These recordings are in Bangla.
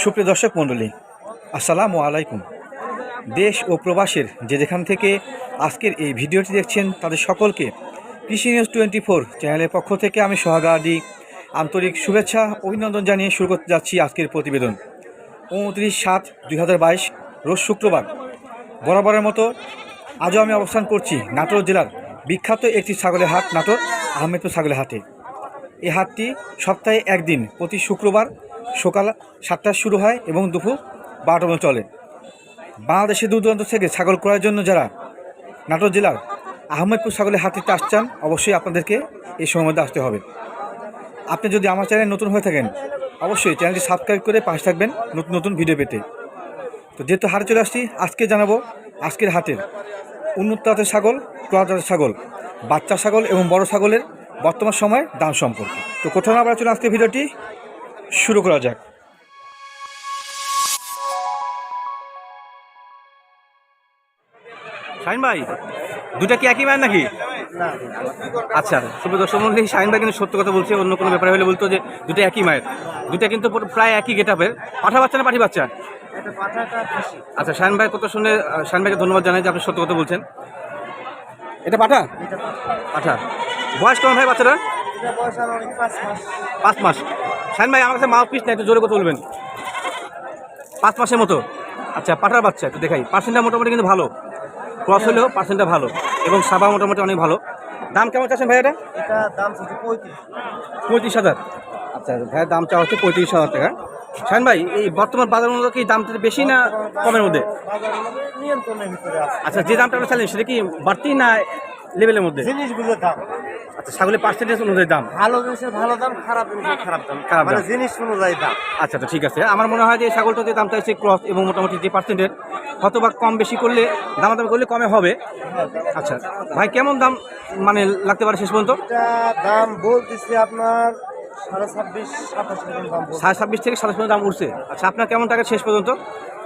সুপ্রিয় দর্শক মণ্ডলী, আসসালামু আলাইকুম। দেশ ও প্রবাসের যে যেখান থেকে আজকের এই ভিডিওটি দেখছেন, তাদের সকলকে কৃষি নিউজ টোয়েন্টি ফোর চ্যানেলের পক্ষ থেকে আমি সোহাগাদি আন্তরিক শুভেচ্ছা, অভিনন্দন জানিয়ে শুরু করতে যাচ্ছি আজকের প্রতিবেদন। উনত্রিশ সাত দুই হাজার বাইশ রোজ শুক্রবার। বরাবরের মতো আজও আমি অবস্থান করছি নাটোর জেলার বিখ্যাত একটি ছাগলের হাট, নাটোর আহমেদপুর ছাগলের হাটে। এই হাটটি সপ্তাহে একদিন প্রতি শুক্রবার সকাল সাতটায় শুরু হয় এবং দুপুর বারোটা পর্যন্ত চলে। বাংলাদেশের দূর দূরান্ত থেকে ছাগল ক্রয়ের জন্য যারা নাটোর জেলার আহমেদপুর ছাগলের হাটটিতে আসছেন, অবশ্যই আপনাদেরকে এই সময়ের মধ্যে আসতে হবে। আপনি যদি আমার চ্যানেল নতুন হয়ে থাকেন, অবশ্যই চ্যানেলটি সাবস্ক্রাইব করে পাশে থাকবেন নতুন নতুন ভিডিও পেতে। তো যেহেতু হাটে চলে আসছি, আজকে জানাব আজকের হাটের উন্নত জাতের ছাগল ক্রয় জাতের ছাগল, বাচ্চা ছাগল এবং বড় ছাগলের বর্তমান সময়ের দাম সম্পর্কে। তো কোথাও না আমরা চলে আজকে ভিডিওটি। শুরু করা যাক। শাহিন ভাই দুটা কি একই মায়ের নাকি? আচ্ছা শুভ দর্শক মন্ডলী শাহিন ভাই কিন্তু সত্য কথা বলছে অন্য কোনো ব্যাপারে হলে বলতো যে দুটা একই মায়ের। দুটা কিন্তু পুরো প্রায় একই গেট আপের পাঠা বাচ্চা না পাঠি বাচ্চা? আচ্ছা শাহিন ভাই কথা শুনে শাহিন ভাইকে ধন্যবাদ জানাই যে আপনি সত্য কথা বলছেন। এটা পাঠা? পাঠা। বয়স কেমন ভাই বাচ্চাটা পাঁচ মাস। শাহিন ভাই আমার কাছে মাউথ পিস না একটু জোরে কথা বলবেন। পাঁচ মাসের মতো। আচ্ছা পাঠার বাচ্চা একটু দেখাই। পার্সেন্টটা মোটামুটি কিন্তু ভালো। ক্রস হলেও পার্সেন্টটা ভালো। এবং সাবা মোটামুটি অনেক ভালো। দাম কেমন চাচ্ছেন ভাই এটা? দাম পঁয়ত্রিশ। পঁয়ত্রিশ হাজার। আচ্ছা ভাইয়ের দাম চাওয়া হচ্ছে পঁয়ত্রিশ হাজার টাকা। শাহিন ভাই এই বর্তমান বাজার মূল্য কি দামটা বেশি না কমের মধ্যে? আচ্ছা যে দামটা আমরা চাইলেন সেটা কি বাড়তি না লেভেলের মধ্যে? জিনিসগুলোর দাম। আচ্ছা ছাগলের পার্সেন্টেজ অনুযায়ী দাম? ভালো জিনিসের ভালো দাম খারাপ জিনিসের খারাপ দাম খারাপ মানে জিনিস অনুযায়ী দাম। আচ্ছা তো ঠিক আছে। আমার মনে হয় যে ছাগলটা যে দামটা এসে ক্রস এবং মোটামুটি যে পার্সেন্টের হয়তো বা কম বেশি করলে দামাদামি করলে কমে হবে। আচ্ছা ভাই কেমন দাম মানে লাগতে পারে শেষ পর্যন্ত? দাম বলতেছে আপনার সাড়ে ছাব্বিশ সাতাশ দাম সাড়ে ছাব্বিশ থেকে সাতাশ পর্যন্ত দাম উঠছে। আচ্ছা আপনার কেমন টাকা শেষ পর্যন্ত?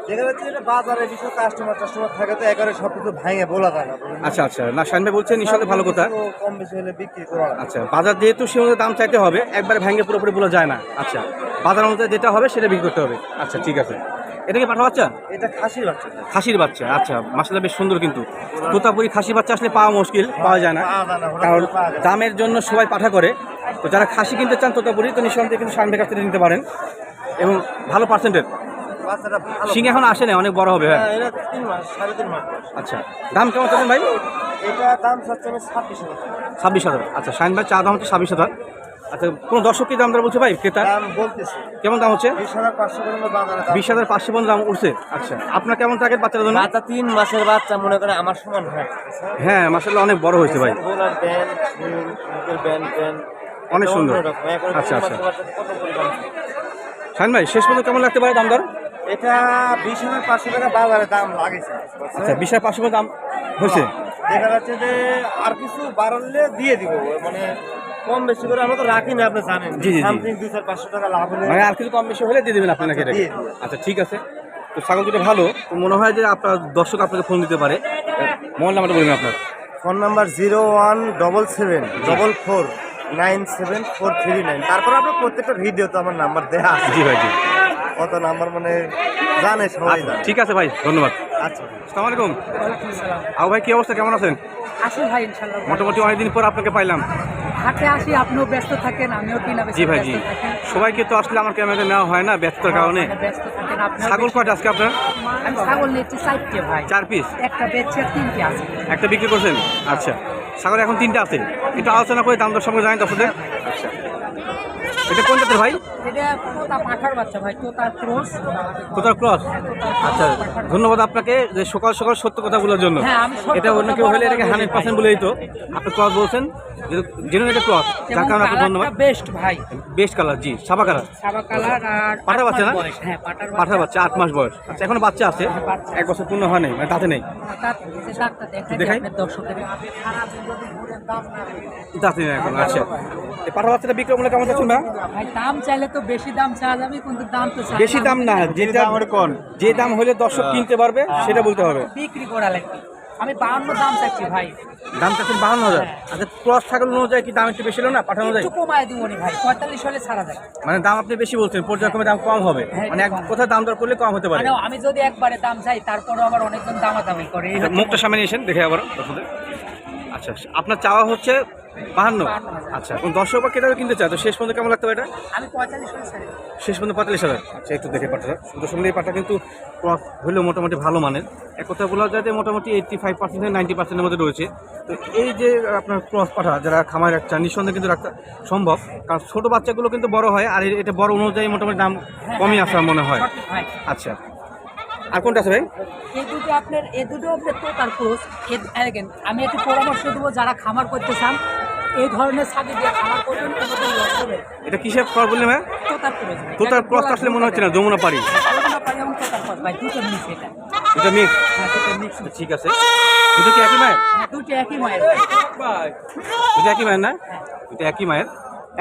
দেখা যাচ্ছে এটা বাজারে কিছু কাস্টমার টাস্টমার থাকে তো একেবারে সব কিছু ভাঙে বলা যায় না। আচ্ছা আচ্ছা। না শাহিন ভাই বলছেন নিঃসন্দেহে ভালো কথা। কম বেশি হলে বিক্রি করা আচ্ছা বাজার যেহেতু সে অনুযায়ী দাম চাইতে হবে একবারে ভেঙে পুরোপুরি বলা যায় না। আচ্ছা বাজার অনুযায়ী যেটা হবে সেটা বিক্রি করতে হবে। আচ্ছা ঠিক আছে। এটা কি পাঠা বাচ্চা? এটা খাসি বাচ্চা। খাসির বাচ্চা আচ্ছা। মাসাটা বেশ সুন্দর কিন্তু। তোতাপুরি খাসি বাচ্চা আসলে পাওয়া মুশকিল পাওয়া যায় না। পাওয়া যায় না, কারণ। দামের জন্য সবাই পাঠা করে। তো যারা খাসি কিনতে চান তোতাপুরি তো নিঃসন্দেহে কিন্তু সামনের কাছ থেকে নিতে পারেন। এবং ভালো পার্সেন্টের সিং এখন আসে না অনেক বড় হবে হ্যাঁ। হ্যাঁ, এটা তিন মাস সাড়ে তিন মাস। আচ্ছা দাম কেমন চাচ্ছেন ভাই? এটা দাম চাচ্ছে আমি ছাব্বিশ হাজার। ছাব্বিশ হাজার। আচ্ছা শাহিন ভাই চা দাম হচ্ছে ছাব্বিশ হাজার। আচ্ছা কোনো দর্শক কি দাম দর বলছে ভাই ক্রেতা দাম বলতেছে। কেমন দাম হচ্ছে? বিশ হাজার পাঁচশো পর্যন্ত বাজারে দাম। দাম উঠছে। আচ্ছা আপনার কেমন টার্গেট বাচ্চার জন্য? বাচ্চা তিন মাসের বাচ্চা মনে করে আমার সমান হয়। হ্যাঁ মাসাল্লাহ অনেক বড় হয়েছে ভাই। অনেক সুন্দর। আচ্ছা, আচ্ছা। শাহিন ভাই শেষ পর্যন্ত কেমন লাগতে পারে দাম দর? এটা বিশ হাজার পাঁচশো টাকা বাজারে দাম লাগেছে আচ্ছা বিশ হাজার পাঁচশো দাম হয়েছে? দেখা যাচ্ছে যে আর কিছু বাড়লে দিয়ে দিব মানে কম বেশি করে আমরা তো রাখি না আপনি জানেন। জি, জি, জি। সামথিং দুই চার পাঁচশো টাকা লাভ হলে মানে আর কিছু কম বেশি হলে দিয়ে দেবেন আপনাকে এটাকে। আচ্ছা ঠিক আছে। তো ছাগল দুটো ভালো। তো মনে হয় যে আপনার দর্শক আপনাকে ফোন দিতে পারে। মোবাইল নাম্বারটা বলবেন আপনার। Phone number zero one double seven double four nine seven four three nine. তারপর আপনার প্রত্যেকটা ভিডিওতে আমার নাম্বার দেওয়া আছে। জি ভাই জি। কত নাম্বার মানে জানে সবাই আচ্ছা, জানে। ঠিক আছে ভাই ধন্যবাদ। আচ্ছা। আসসালামু আলাইকুম। ভাই কি অবস্থা? কেমন আছেন? আসি ভাই ইনশাল্লাহ মোটামুটি অনেকদিন পর আপনাকে পাইলাম। হাটে আসি আপনিও ব্যস্ত থাকেন আমিও কিনা জি ভাই জি। সবাইকে তো আসলে আমার ক্যামেরা নেওয়া হয় না ব্যস্ততার কারণে। ব্যস্ত থাকেন আপনিও ছাগল কয়টা আজকে আপনার? আমি ছাগল নিচ্ছি চারটে ভাই। চার পিস একটা বেচছে তিনটে আছে। একটা বিক্রি করছেন? আচ্ছা। ছাগল এখন তিনটা আছে। একটু আলোচনা করে দাম দর সঙ্গে জানেন দর্শকদের। আচ্ছা এটা কোন জাতের ভাই? এটা তোতা পাঠার বাচ্চা ভাই তোতার ক্রোস? কোথাও ক্রস। আচ্ছা ধন্যবাদ আপনাকে যে সকাল সকাল সত্য কথা বলার জন্য। হ্যাঁ, এটা অন্য কেউ হলে এটাকে হান্ড্রেড পার্সেন্ট বলি। বলে দিত আপনি ক্রস বলছেন যেন এটা ক্রস যার কারণে আপনাকে ধন্যবাদ। বেস্ট ভাই। বেস্ট কালার জি সাবা কালার আর পাঠার বাচ্চা না? হ্যাঁ পাঠার বাচ্চা। আট মাস বয়স। আচ্ছা এখনও বাচ্চা আছে? এক বছর পূর্ণ হয় নাই মানে দাঁতে নেই? দেখাই দেখাই? দর্শকের। দাঁতে নেই এখন আচ্ছা। পাঠা বাচ্চাটা বিক্রয় মূল্য কেমন যাচ্ছেন ভাই? ভাই দাম চাইলে তো বেশি দাম চাওয়া যাবে কিন্তু দাম তো বেশি দাম না যেটা দাম কোন? যে দাম হলে দর্শক কিনতে পারবে সেটা বলতে হবে। বিক্রি করা লাগবে আমি বাহান্ন দাম চাচ্ছি ভাই। দাম চাচ্ছেন বাহান্ন হাজার? হ্যাঁ। আচ্ছা ক্রস ছাগল অনুযায়ী কি দাম একটু বেশি হলো না? পাঠানো যায় একটু কমায় দিব ভাই পঁয়তাল্লিশ হলে ছাড়া যায়। মানে দাম আপনি বেশি বলছেন পর্যায়ক্রমে দাম কম হবে। হ্যাঁ, মানে এক। কোথাও দাম দর করলে কম হতে পারে? মানে আমি যদি একবারে দাম চাই তারপরেও আবার অনেকজন দামাদামি করে। হচ্ছে মুখটা সামনে এসেন দেখে আবার আচ্ছা আপনার চাওয়া হচ্ছে বাহান্ন? আচ্ছা কোন দর্শক বা ক্রেতারা কিনতে চায় তো শেষ পর্যন্ত কেমন লাগতে পারে এটা? আমি পঁয়তাল্লিশ। শেষ পর্যন্ত পঁয়তাল্লিশ হাজার? আচ্ছা একটু দেখে পাঠাটা দর্শক এই পাটা কিন্তু ক্রস হলেও মোটামুটি ভালো মানের। এক কথা বলা যায় যে মোটামুটি এইট্টি ফাইভ পার্সেন্ট থেকে নাইনটি পার্সেন্টের মধ্যে রয়েছে। তো এই যে আপনার ক্রস পাঠা যারা খামার রাখছে নিঃসন্দেহে কিন্তু রাখা সম্ভব। কারণ ছোটো বাচ্চাগুলো কিন্তু বড় হয় আর এটা বড় অনুযায়ী মোটামুটি দাম কমই আসার মনে হয়। আচ্ছা। আর কোনটা আছে ভাই? এই দুটো আপনার এই দুটো আপনার তোতার ক্রোস আমি একটু পরামর্শ দেবো যারা খামার করতে চান। এই ধরনের ছাগল দিয়ে খামার করবেন। এটা কিসের ক্রস বললেন ভাই? তোতার ক্রোস ভাই। তোতার ক্রস আসলে মনে হচ্ছে না যমুনা পাড়ি। যমুনা পাড়ি এবং তোতার ক্রস ভাই দুটো মিক্স এটা। এটা মিক্স হ্যাঁ দুটো মিক্স ঠিক আছে। দুটো কি একই মায়ের? হ্যাঁ দুটো একই মায়ের ভাই। দুটো একই মায়ের না? দুটো একই মায়ের?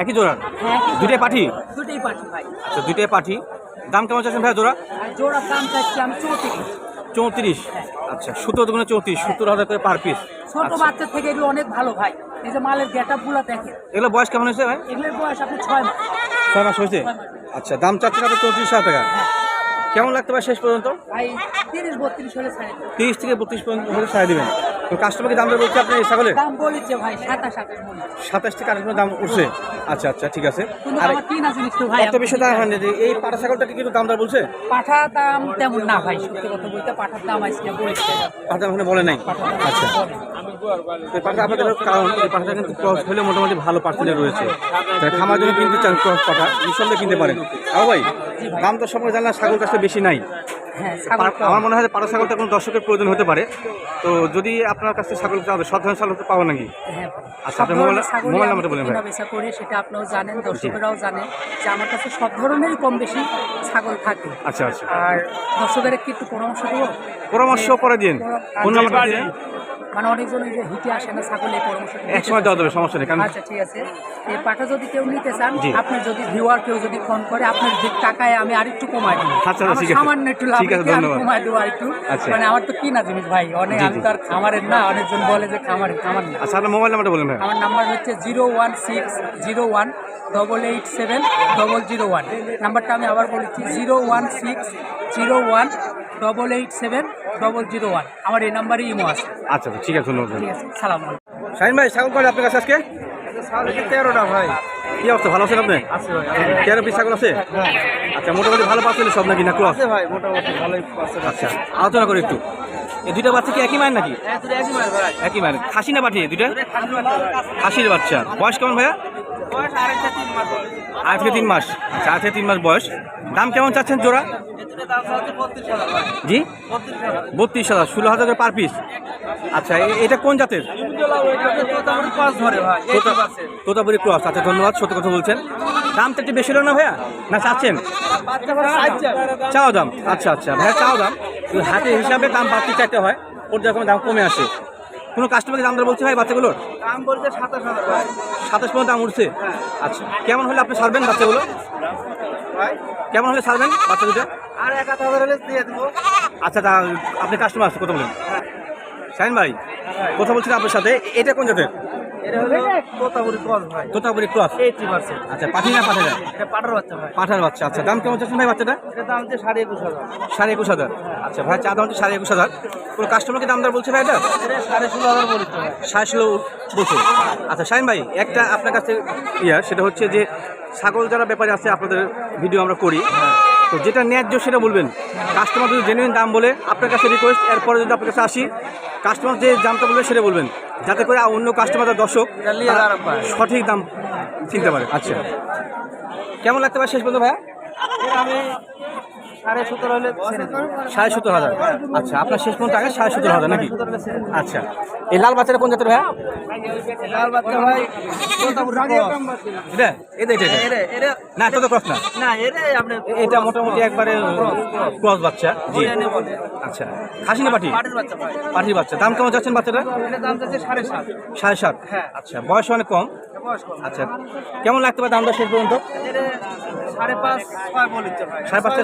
একই জোড়ার? হ্যাঁ দুটোই পাঠি? দুটোই পাঠি ভাই। আচ্ছা দুটোই পাঠি। দাম কেমন চাচ্ছেন ভাই জোড়া? জোড়ার দাম চাচ্ছি আমি চৌত্রিশ। চৌত্রিশ। আচ্ছা সত্তর দুগুণে চৌত্রিশ সত্তর হাজার করে পার পিস ছোট বাচ্চা থেকে এগুলো অনেক ভালো ভাই। এই যে মালের গেট আপগুলো দেখেন। এগুলো বয়স কেমন হয়েছে ভাই? এগুলোর বয়স আপনি ছয় মাস। ছয় মাস হয়েছে? আচ্ছা দাম চাচ্ছেন আপনি চৌত্রিশ হাজার টাকা। কেমন লাগতে পারে শেষ পর্যন্ত? ভাই তিরিশ বত্রিশ হলে ছাড়ে। তিরিশ থেকে বত্রিশ পর্যন্ত হলে ছাড়ে দেবেন। তো কাস্টমারকে দাম বলছে আপনার এই ছাগলের? দাম বলেছে ভাই সাতাশ আঠাশ সাতাশ থেকে আঠাশ দাম উঠছে? আচ্ছা আচ্ছা ঠিক আছে। আর ভাই এত বেশি দাম হয় না যে এই পাটা ছাগলটাকে কিন্তু দাম দর বলছে? পাঠা দাম তেমন না ভাই সত্যি কথা বলতে পাঠার দাম আজকে বলেছে। ওখানে বলে নাই? আচ্ছা। আপনাদের কারণ এই পাটাটা কিন্তু ক্রস হলে মোটামুটি ভালো পার্সেন্টে রয়েছে। খামার জন্য কিনতে চান ক্রস পাটা নিঃসন্দেহে কিনতে পারেন। ভাই দাম তো সময় জানলে ছাগল কাছে বেশি নাই। হ্যাঁ আমার মনে হয় পাটা ছাগলটা কোনো দর্শকের প্রয়োজন হতে পারে। তো যদি আপনার কাছে ছাগল চাবে সব ধরনের ছাগল তো পাবো নাকি? হ্যাঁ আচ্ছা, আপনার মোবাইল- ছাগলই মোবাইল আমি নাম্বারটা বলেন বেচা করি সেটা আপনিও জানেন দর্শকেরাও জানে যে আমার কাছে সব ধরনেরই কম বেশি ছাগল থাকে। আচ্ছা আচ্ছা। আর দর্শকের কি একটু পরামর্শ দেবো? পরামর্শ পরে দিন। ফোন নাম্বারটা দিন। মানে অনেকজন এই যে হিটে আসে না ছাগল এই পরামর্শ এক সময় দেওয়া যাবে সমস্যা নেই আচ্ছা ঠিক আছে। এই পাটা যদি কেউ নিতে চান। আপনার যদি ভিউয়ার কেউ যদি ফোন করে আপনার যে টাকায় আমি আরেকটু কমাই দিই আচ্ছা, ঠিক আছে। সামান্য একটু লাভ ঠিক আছে, ধন্যবাদ। কমাই দেবো আরেকটু। আচ্ছা। মানে আমার তো কিনা জিনিস ভাই অনেক আমি তো আর খামারের না অনেকজন বলে যে খামারের খামার না। আচ্ছা আপনার মোবাইল নাম্বারটা বলেন ভাই। আমার নাম্বার হচ্ছে zero one six zero one double eight seven double zero one. নাম্বারটা আমি আবার বলেছি zero one six zero one double eight seven double zero one. আমার এই নাম্বারই ইমো আছে। আচ্ছা আচ্ছা, ঠিক আছে ধন্যবাদ ঠিক আছে সালাম আলাইকুম। শাহিন ভাই ছাগল করে আপনার কাছে আজকে? তেরোটা ভাই। কি অবস্থা ভালো আছেন আপনি? আছে ভাই তেরো পিস ছাগল আছে? আচ্ছা মোটামুটি ভালো পাচ্ছেন সব নাকি না ক্রস আছে ভাই মোটামুটি ভালোই আছে আচ্ছা আলোচনা করে একটু। এই দুইটা বাচ্চা কি একই মায়ের নাকি? একই ভাই। একই মায়ের। খাসি না পাঠিয়ে দুইটা? খাসির বাচ্চা। বয়স কেমন ভাইয়া? বয়স আড়াইটা তিন মাস হবে। আট থেকে তিন মাস। আচ্ছা আট থেকে তিন মাস বয়স। দাম কেমন চাচ্ছেন জোড়া? জি? বত্রিশ হাজার। ষোলো হাজার পার পিস আচ্ছা এটা কোন জাতের? তোতাপুরি ক্রস আচ্ছা ধন্যবাদ সত্য কথা বলছেন। দাম তো একটু বেশি হলো না ভাইয়া? না চাচ্ছেন? চাও দাম আচ্ছা আচ্ছা ভাইয়া চাও দাম। হাতে হিসাবে দাম বাড়তি চাইতে হয় ওর যখন দাম কমে আসে। কোনো কাস্টমারকে দাম বলছে ভাই বাচ্চাগুলোর? দাম বলছে সাতাশ হাজার সাতাশ পর্যন্ত দাম উঠছে? আচ্ছা কেমন হলে আপনি ছাড়বেন বাচ্চাগুলো? কেমন হলে ছাড়বেন বাচ্চা দুটো? আর এক হাজার হলে দিয়ে দেবো। আচ্ছা আপনি কাস্টমার আসছে কথা বলেন। শাহিন ভাই কথা বলছিলেন আপনার সাথে। এটা কোন জাতের? তোতাপুরি ক্রস আচ্ছা পাঠি না পাঠা যায় বাচ্চা ভাই। পাঠার বাচ্চা আচ্ছা দাম কেমন চাচ্ছেন ভাই বাচ্চাটা দাম সাড়ে একুশ হাজার। সাড়ে একুশ হাজার। আচ্ছা ভাই চা দাম হচ্ছে সাড়ে একুশ হাজার। কোনো কাস্টমারকে দাম দর বলছে ভাই এটা? এটা সাড়ে ষোলো হাজার সাড়ে ষোলো বলছে। আচ্ছা শাহিন ভাই একটা আপনার কাছে ইয়া সেটা হচ্ছে যে ছাগল যারা ব্যাপারে আছে আপনাদের ভিডিও আমরা করি। তো যেটা ন্যায্য সেটা বলবেন। কাস্টমার যদি জেনুইন দাম বলে আপনার কাছে রিকোয়েস্ট এরপরে যদি আপনার কাছে আসি কাস্টমার যে দামটা বলবে সেটা বলবেন। যাতে করে অন্য কাস্টমার দর্শক। সঠিক দাম চিনতে পারে। আচ্ছা। কেমন লাগতে পারে শেষ পর্যন্ত ভাইয়া? আমি সাড়ে সতেরো হলে সাড়ে সত্তর হাজার। আচ্ছা আপনার শেষ পর্যন্ত আগে সাড়ে সত্তর হাজার নাকি? আচ্ছা এই লাল বাচ্চাটা কোন জাতের ভাইয়া? লাল বাচ্চা ভাই এটা না এটা তো ক্রস না। না এটা মোটামুটি একবারে ক্রস বাচ্চা জি। আচ্ছা খাসি না পাঠি পাটির বাচ্চা পাঠির বাচ্চা। দাম কেমন যাচ্ছেন বাচ্চাটা দাম সাড়ে সাত। সাড়ে সাত। হ্যাঁ। আচ্ছা বয়স অনেক কম। আচ্ছা কেমন লাগতে পারে দামটা শেষ পর্যন্ত? সাড়ে ছয় পাঁচটা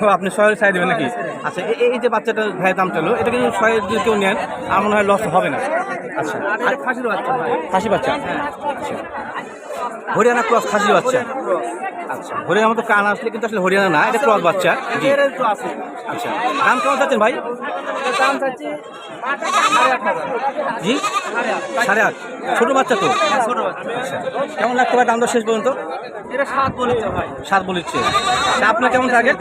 ও আপনি ছয়ের সাইড দেবেন নাকি? আচ্ছা এই- যে বাচ্চাটা ভাই দাম চাইলো এটা কিন্তু ছয়ের যদি কেউ নেন আমার মনে হয় লস হবে না। আচ্ছা বাচ্চা খাসি বাচ্চা? আচ্ছা হরিয়ানা ক্রস খাসি বাচ্চা? আচ্ছা হরিয়ানা মতো কান আসলে কিন্তু আসলে হরিয়ানা না এটা ক্রস বাচ্চা। তো আচ্ছা দাম কেমন চাচ্ছেন ভাই? দাম চাচ্ছি জি? সাড়ে আট। ছোটো বাচ্চা তো? ছোট বাচ্চা। আচ্ছা। কেমন লাগতে পারে দাম দর শেষ পর্যন্ত? এটা সাত বলেছে ভাই। সাত বলেছে আপনার কেমন টার্গেট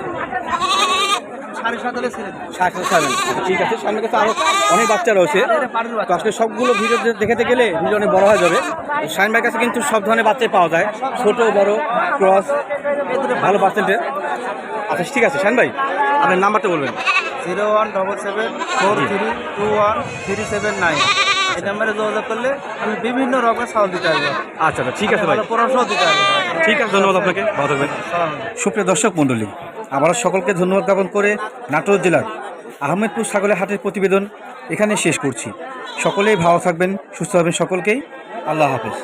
সাবেন ঠিক আছে সামনে কাছে আরও অনেক বাচ্চা রয়েছে। তো আজকে সবগুলো ভিডিও দেখাতে গেলে ভিডিও অনেক বড় হয়ে যাবে। শাইন ভাইয়ের কাছে কিন্তু সব ধরনের বাচ্চাই পাওয়া যায়। ছোট বড় ক্রস ভালো পার্সেন্টের আচ্ছা ঠিক আছে শাইন ভাই আপনার নাম্বারটা বলবেন। Zero one double seven four three two one three seven nine. এই নাম্বারে যোগাযোগ করলে আমি বিভিন্ন রকমের সাউন্ড দিতে পারব। আচ্ছা আচ্ছা ঠিক আছে ভাই। পড়াশোনা দিতে পারব। ঠিক আছে ধন্যবাদ আপনাকে। ভালো থাকবেন। সুপ্রিয় দর্শক মণ্ডলী আমরা সকলকে ধন্যবাদ জ্ঞাপন করে নাটোর জেলার আহমেদপুর ছাগলের হাটের প্রতিবেদন এখানে শেষ করছি। সকলেই ভালো থাকবেন সুস্থ হবেন সকলকেই। আল্লাহ হাফেজ।